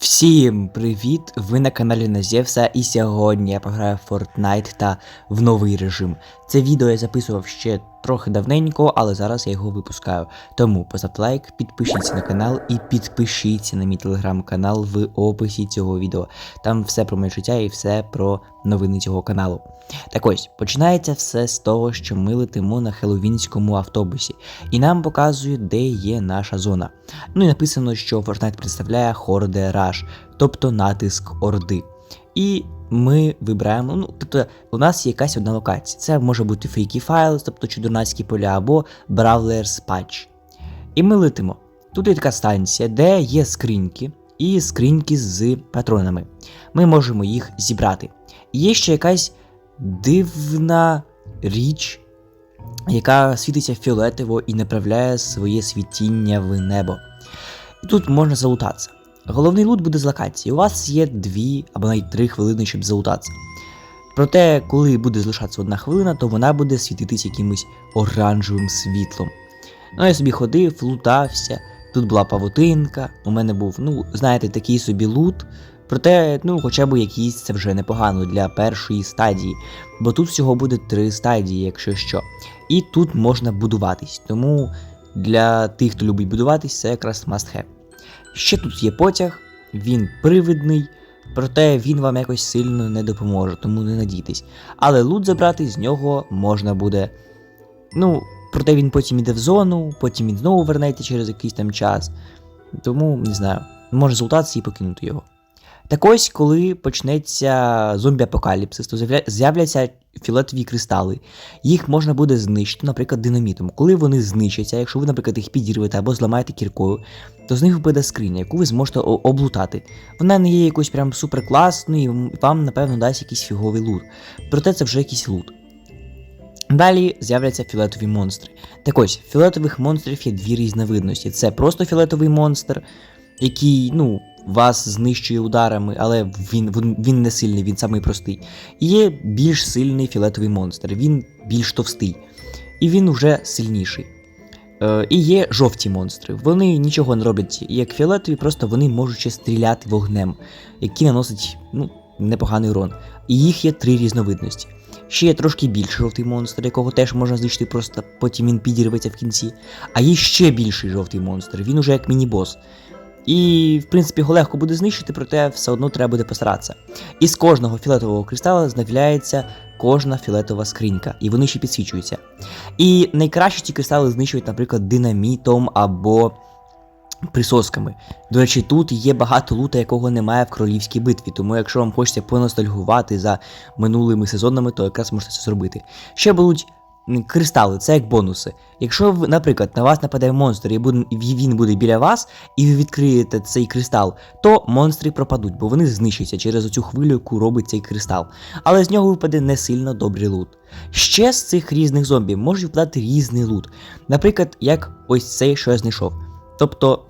Всім привіт! Ви на каналі Назєвса, і сьогодні я пограю в Fortnite та в новий режим. Це відео я записував ще трохи давненько, але зараз я його випускаю. Тому поставте лайк, підпишіться на канал і підпишіться на мій телеграм-канал в описі цього відео. Там все про моє життя і все про новини цього каналу. Так ось, починається все з того, що ми летимо на хеловінському автобусі, і нам показують, де є наша зона. Ну і написано, що Fortnite представляє Horde Rush, тобто натиск Орди. І ми вибираємо, ну, тобто у нас є якась одна локація. Це може бути Freaky Files, тобто чудернацькі поля, або Brawler's Patch. І ми летимо. Тут є така станція, де є скриньки і скриньки з патронами. Ми можемо їх зібрати. Є ще якась дивна річ, яка світиться фіолетово і направляє своє світіння в небо. І тут можна залутатися. Головний лут буде з локації. У вас є дві або навіть три хвилини, щоб залутатися. Проте, коли буде залишатися одна хвилина, то вона буде світитись якимось оранжевим світлом. Ну, я собі ходив, лутався. Тут була павутинка, у мене був, ну, знаєте, такий собі лут. Проте, ну, хоча б якийсь це вже непогано для першої стадії. Бо тут всього буде три стадії, якщо що. І тут можна будуватись. Тому для тих, хто любить будуватись, це якраз must have. Ще тут є потяг, він привидний, проте він вам якось сильно не допоможе, тому не надійтесь. Але лут забрати з нього можна буде. Ну, проте він потім іде в зону, потім він знову вернеться через якийсь там час. Тому не знаю, може злутатися і покинути його. Так ось, коли почнеться зомбі-апокаліпсис, то з'являться фіолетові кристали. Їх можна буде знищити, наприклад, динамітом. Коли вони знищаться, якщо ви, наприклад, їх підірвете або зламаєте кіркою, то з них випаде скриня, яку ви зможете облутати. Вона не є якоюсь прям суперкласною, і вам, напевно, дасть якийсь фіговий лут. Проте це вже якийсь лут. Далі з'являться фіолетові монстри. Так ось, фіолетових монстрів є дві різновидності. Це просто фіолетовий монстр, який, ну, вас знищує ударами, але він, він, не сильний, він самий простий. І є більш сильний фіолетовий монстр, він більш товстий. І він вже сильніший. Е, і є жовті монстри. Вони нічого не роблять як фіолетові, просто вони можуть стріляти вогнем, який наносить ну, непоганий урон. І їх є три різновидності. Ще є трошки більший жовтий монстр, якого теж можна знищити, просто потім він підірветься в кінці. А є ще більший жовтий монстр, він уже як міні-бос. І, в принципі, його легко буде знищити, проте все одно треба буде постаратися. І з кожного фіолетового кристала з'являється кожна фіолетова скринька, і вони ще підсвічуються. І найкраще ці кристали знищують, наприклад, динамітом або присосками. До речі, тут є багато лута, якого немає в королівській битві, тому якщо вам хочеться поностальгувати за минулими сезонами, то якраз можете це зробити. Ще будуть кристали, це як бонуси. Якщо, наприклад, на вас нападе монстр і він буде біля вас, і ви відкриєте цей кристал, то монстри пропадуть, бо вони знищаться через оцю хвилю, яку робить цей кристал. Але з нього випаде не сильно добрий лут. Ще з цих різних зомбі може випадати різний лут. Наприклад, як ось цей, що я знайшов. Тобто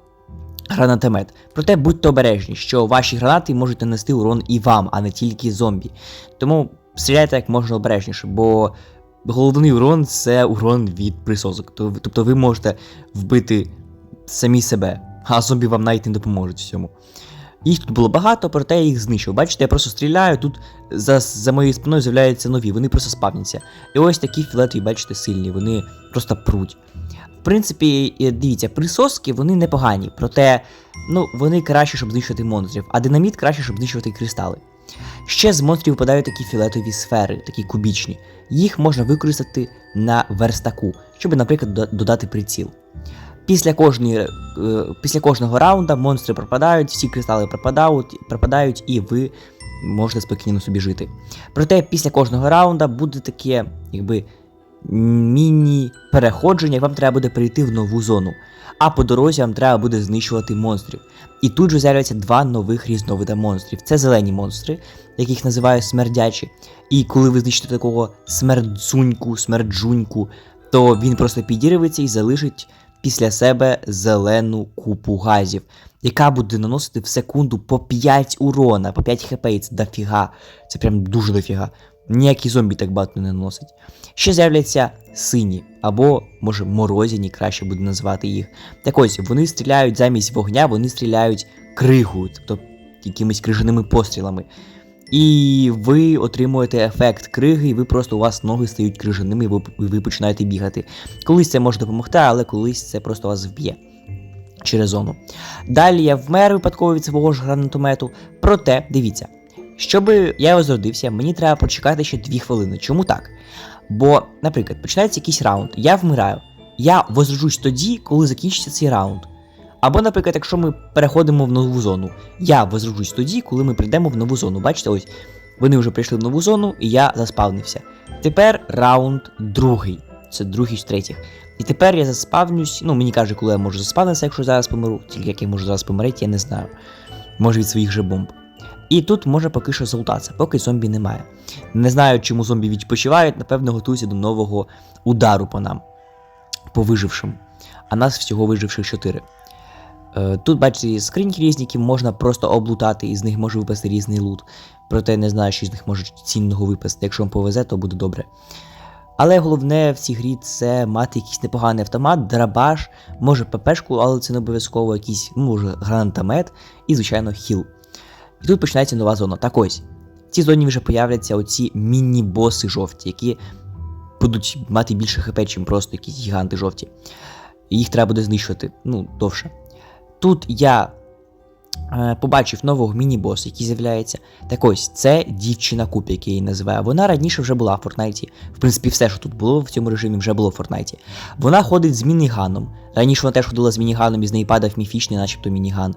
гранатомет. Проте будьте обережні, що ваші гранати можуть нанести урон і вам, а не тільки зомбі. Тому стріляйте як можна обережніше, бо головний урон це урон від присосок. Тобто ви можете вбити самі себе, а зомбі вам навіть не допоможуть в цьому. Їх тут було багато, проте я їх знищив. Бачите, я просто стріляю, тут за, за моєю спиною з'являються нові, вони просто спавняться. І ось такі філетові, бачите, сильні, вони просто пруть. В принципі, дивіться, присоски вони непогані, проте ну, вони краще, щоб знищувати монстрів, а динаміт краще, щоб знищувати кристали. Ще з монстрів випадають такі фіолетові сфери, такі кубічні. Їх можна використати на верстаку, щоб, наприклад, додати приціл. Після, кожної, е, після кожного раунда монстри пропадають, всі кристали пропадають, пропадають, і ви можете спокійно собі жити. Проте після кожного раунда буде таке, якби міні-переходження, вам треба буде перейти в нову зону. А по дорозі вам треба буде знищувати монстрів. І тут же з'являються два нових різновида монстрів. Це зелені монстри, яких називають смердячі. І коли ви знищите такого смердзуньку, смерджуньку, то він просто підірветься і залишить після себе зелену купу газів, яка буде наносити в секунду по 5 урона, по 5 хп, і це дофіга. Це прям дуже дофіга. Ніякі зомбі так багато не наносить. Ще з'являться сині, або, може, морозяні, краще буде назвати їх. Так ось, вони стріляють замість вогня, вони стріляють кригою, тобто якимись крижаними пострілами. І ви отримуєте ефект криги, і ви просто у вас ноги стають крижаними, і ви, ви починаєте бігати. Колись це може допомогти, але колись це просто вас вб'є через зону. Далі я вмер випадково від свого ж гранатомету. Проте, дивіться, щоб я розродився, мені треба почекати ще 2 хвилини. Чому так? Бо, наприклад, починається якийсь раунд, я вмираю. Я возроджусь тоді, коли закінчиться цей раунд. Або, наприклад, якщо ми переходимо в нову зону, я возроджусь тоді, коли ми прийдемо в нову зону. Бачите, ось вони вже прийшли в нову зону, і я заспавнився. Тепер раунд другий. Це другий з третіх. І тепер я заспавнюсь. Ну, мені каже, коли я можу заспавнитися, якщо зараз помру. Тільки як я можу зараз померти, я не знаю. Може від своїх же бомб. І тут може поки що залутатися, поки зомбі немає. Не знаю, чому зомбі відпочивають, напевно, готуються до нового удару по нам, по вижившим. А нас всього виживших 4. Е, Тут, бачите, скриньки різні, які можна просто облутати, і з них може випасти різний лут. Проте не знаю, що з них може цінного випасти. Якщо вам повезе, то буде добре. Але головне в цій грі це мати якийсь непоганий автомат, драбаш, може ППшку, але це не обов'язково якийсь, може, гранатомет і, звичайно, хіл. І тут починається нова зона. Так ось. В цій зоні вже появляться оці міні-боси жовті, які будуть мати більше хп, ніж просто якісь гіганти жовті. І їх треба буде знищувати, ну, довше. Тут я е, побачив нового міні-боса, який з'являється. Так ось, це дівчина Купі, як я її називаю. Вона раніше вже була в Фортнайті. В принципі, все, що тут було в цьому режимі, вже було в Фортнайті. Вона ходить з мініганом. Раніше вона теж ходила з мініганом, і з неї падав міфічний, начебто мініган.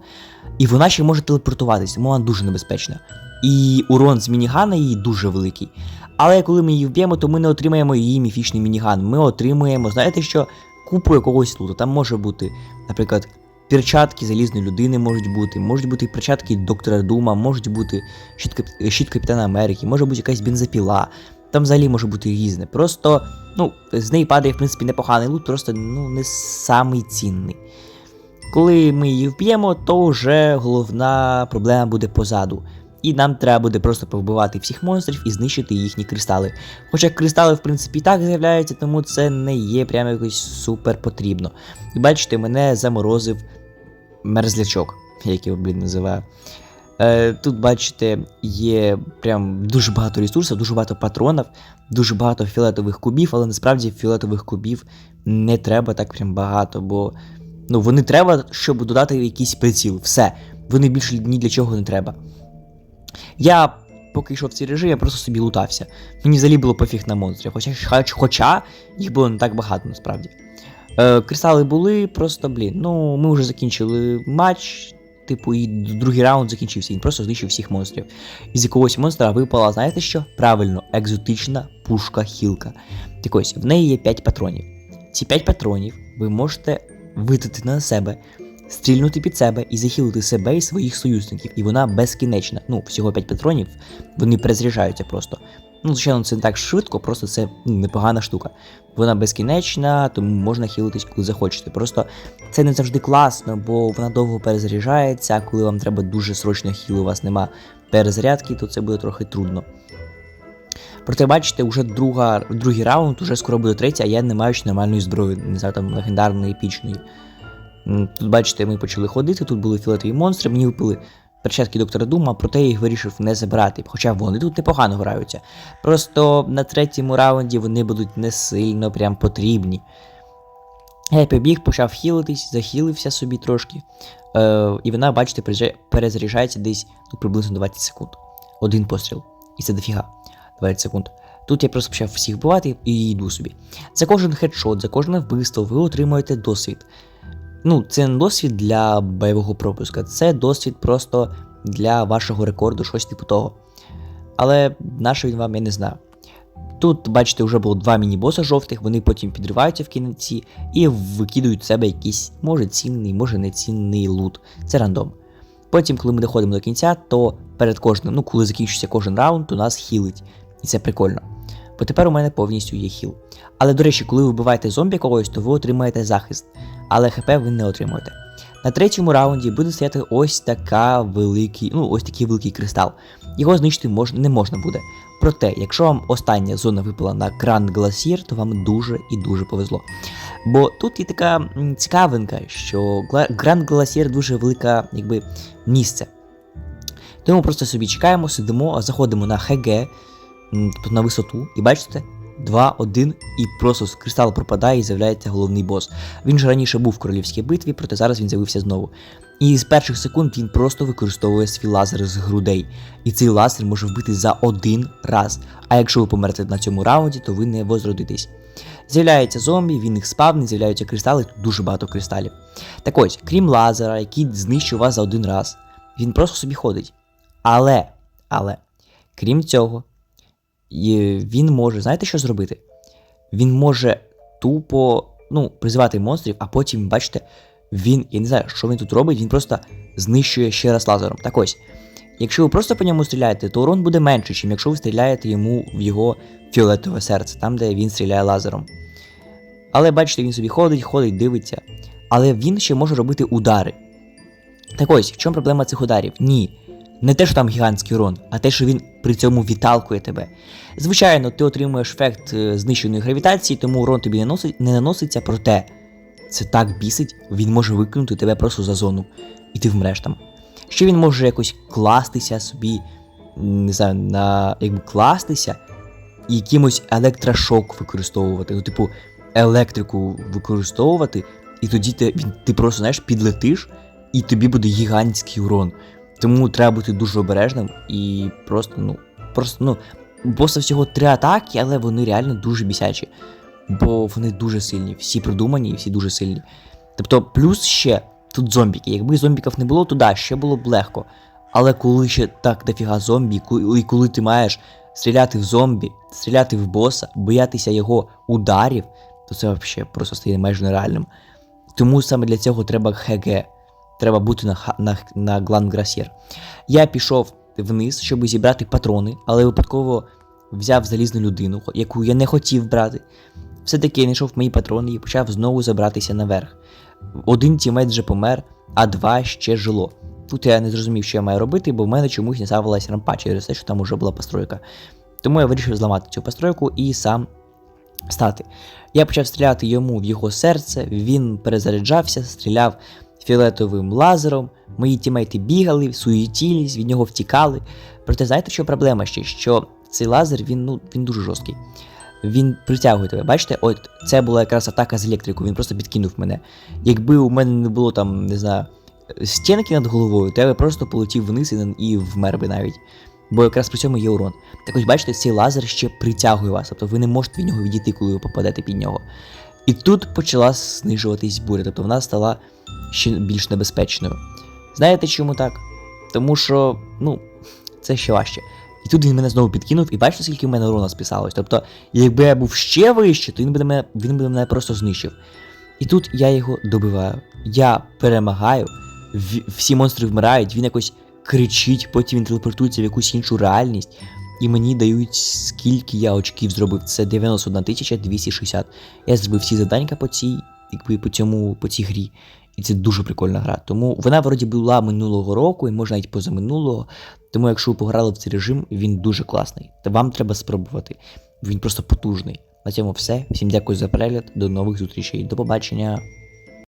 І вона ще може телепортуватись, тому вона дуже небезпечна. І урон з мінігана її дуже великий. Але коли ми її вб'ємо, то ми не отримаємо її міфічний мініган. Ми отримуємо, знаєте що, купу якогось луту. Там може бути, наприклад, перчатки залізної людини можуть бути, можуть бути перчатки доктора Дума, можуть бути щит, кап- щит Капітана Америки, може бути якась бензопіла. Там взагалі може бути різне. Просто, ну, з неї падає, в принципі, непоганий лут, просто ну, не самий цінний. Коли ми її вб'ємо, то вже головна проблема буде позаду. І нам треба буде просто повбивати всіх монстрів і знищити їхні кристали. Хоча кристали, в принципі, і так з'являються, тому це не є прямо якось супер потрібно. І бачите, мене заморозив мерзлячок, як його, блін, називаю. Е, тут, бачите, є прям дуже багато ресурсів, дуже багато патронів, дуже багато фіолетових кубів, але насправді фіолетових кубів не треба так прям багато, бо ну, вони треба, щоб додати якийсь приціл. Все. Вони більше ні для чого не треба. Я поки йшов в цей режим, я просто собі лутався. Мені взагалі було пофіг на монстрів, хоча, хоч- хоча їх було не так багато насправді. Е, кристали були, просто, блін, ну, ми вже закінчили матч. Типу, і другий раунд закінчився, він просто знищив всіх монстрів. Із якогось монстра випала, знаєте що? Правильно, екзотична пушка-хілка. Так ось, в неї є 5 патронів. Ці 5 патронів ви можете витратити на себе, стрільнути під себе і захилити себе і своїх союзників. І вона безкінечна. Ну, всього 5 патронів, вони перезаряджаються просто. Ну, звичайно, це не так швидко, просто це ну, непогана штука. Вона безкінечна, тому можна хілитись, коли захочете. Просто це не завжди класно, бо вона довго перезаряджається, а коли вам треба дуже срочно хіл, у вас нема перезарядки, то це буде трохи трудно. Проте, бачите, вже друга, другий раунд, уже скоро буде третій, а я не маю ще нормальної зброї, не знаю, там легендарної, епічної. Тут, бачите, ми почали ходити, тут були фіолетові монстри, мені випили перчатки доктора Дума, проте я їх вирішив не забирати, хоча вони тут непогано граються. Просто на третьому раунді вони будуть не сильно прям потрібні. Я побіг, почав хілитись, захилився собі трошки. Е, і вона, бачите, перезаряджається десь ну, приблизно 20 секунд. Один постріл. І це дофіга. 20 секунд. Тут я просто почав всіх вбивати і йду собі. За кожен хедшот, за кожне вбивство ви отримуєте досвід. Ну, це не досвід для бойового пропуска, це досвід просто для вашого рекорду, щось типу того. Але на що він вам я не знаю. Тут, бачите, вже було два міні-боса жовтих, вони потім підриваються в кінці і викидують з себе якийсь, може цінний, може не цінний лут. Це рандом. Потім, коли ми доходимо до кінця, то перед кожним, ну коли закінчується кожен раунд, у нас хілить. І це прикольно. Бо тепер у мене повністю є хіл. Але, до речі, коли ви вбиваєте зомбі когось, то ви отримаєте захист, але ХП ви не отримуєте. На третьому раунді буде стояти ось така великий, ну ось такий великий кристал. Його знищити мож, не можна буде. Проте, якщо вам остання зона випала на Гранд Гласір, то вам дуже і дуже повезло. Бо тут є така цікавинка, що Гранд Гласір дуже велике місце. Тому просто собі чекаємо, сидимо, заходимо на ХГ, на висоту, і бачите, 2, 1, і просто з кристал пропадає і з'являється головний бос. Він же раніше був в королівській битві, проте зараз він з'явився знову. І з перших секунд він просто використовує свій лазер з грудей. І цей лазер може вбити за один раз. А якщо ви помрете на цьому раунді, то ви не возродитесь. З'являються зомбі, він їх спавнить, з'являються кристали, тут дуже багато кристалів. Так ось, крім лазера, який знищив вас за один раз, він просто собі ходить. Але, але, крім цього, є- він може, знаєте, що зробити? Він може тупо ну, призивати монстрів, а потім, бачите, він, я не знаю, що він тут робить, він просто знищує ще раз лазером. Так ось, якщо ви просто по ньому стріляєте, то урон буде менший, ніж якщо ви стріляєте йому в його фіолетове серце, там, де він стріляє лазером. Але бачите, він собі ходить, ходить, дивиться. Але він ще може робити удари. Так ось, в чому проблема цих ударів? Ні. Не те, що там гігантський урон, а те, що він при цьому відталкує тебе. Звичайно, ти отримуєш ефект е, знищеної гравітації, тому урон тобі не, носить, не наноситься, проте це так бісить, він може викинути тебе просто за зону, і ти вмреш там. Ще він може якось кластися собі, не знаю, на якби кластися і якимось електрошок використовувати. Ну, типу, електрику використовувати, і тоді ти, він, ти просто знаєш, підлетиш, і тобі буде гігантський урон. Тому треба бути дуже обережним і просто, ну, просто, ну, боса всього три атаки, але вони реально дуже бісячі. Бо вони дуже сильні, всі продумані і всі дуже сильні. Тобто, плюс ще тут зомбіки. Якби зомбіків не було, то да, ще було б легко. Але коли ще так дофіга зомбі, і коли ти маєш стріляти в зомбі, стріляти в боса, боятися його ударів, то це взагалі просто стає майже нереальним. Тому саме для цього треба ХГ. Треба бути на, на, на Гланграсір. Я пішов вниз, щоб зібрати патрони, але випадково взяв залізну людину, яку я не хотів брати. Все-таки я знайшов мої патрони і почав знову забратися наверх. Один тімейт вже помер, а два ще жило. Тут я не зрозумів, що я маю робити, бо в мене чомусь не ставилась рампа через те, що там уже була постройка. Тому я вирішив зламати цю постройку і сам стати. Я почав стріляти йому в його серце, він перезаряджався, стріляв фіолетовим лазером. Мої тімейти бігали, суєтілись, від нього втікали. Проте знаєте, що проблема ще? Що цей лазер він, ну, він дуже жорсткий. Він притягує тебе. Бачите, от це була якраз атака з електрикою, він просто підкинув мене. Якби у мене не було там, не знаю, стінки над головою, то я би просто полетів вниз і вмер би навіть. Бо якраз при цьому є урон. Так ось бачите, цей лазер ще притягує вас, тобто ви не можете від нього відійти, коли ви попадете під нього. І тут почала знижуватись буря, тобто вона стала ще більш небезпечною. Знаєте чому так? Тому що, ну, це ще важче. І тут він мене знову підкинув, і бачите, скільки в мене урона списалось. Тобто, якби я був ще вище, то він би мене, він би мене просто знищив. І тут я його добиваю. Я перемагаю, всі монстри вмирають, він якось кричить, потім він телепортується в якусь іншу реальність. І мені дають скільки я очків зробив. Це 91 260. Я зробив всі завдання по цій, якби по цьому, по цій грі. І це дуже прикольна гра. Тому вона вроді була минулого року, і може навіть позаминулого. Тому якщо ви пограли в цей режим, він дуже класний. Та вам треба спробувати. Він просто потужний. На цьому все. Всім дякую за перегляд. До нових зустрічей. До побачення.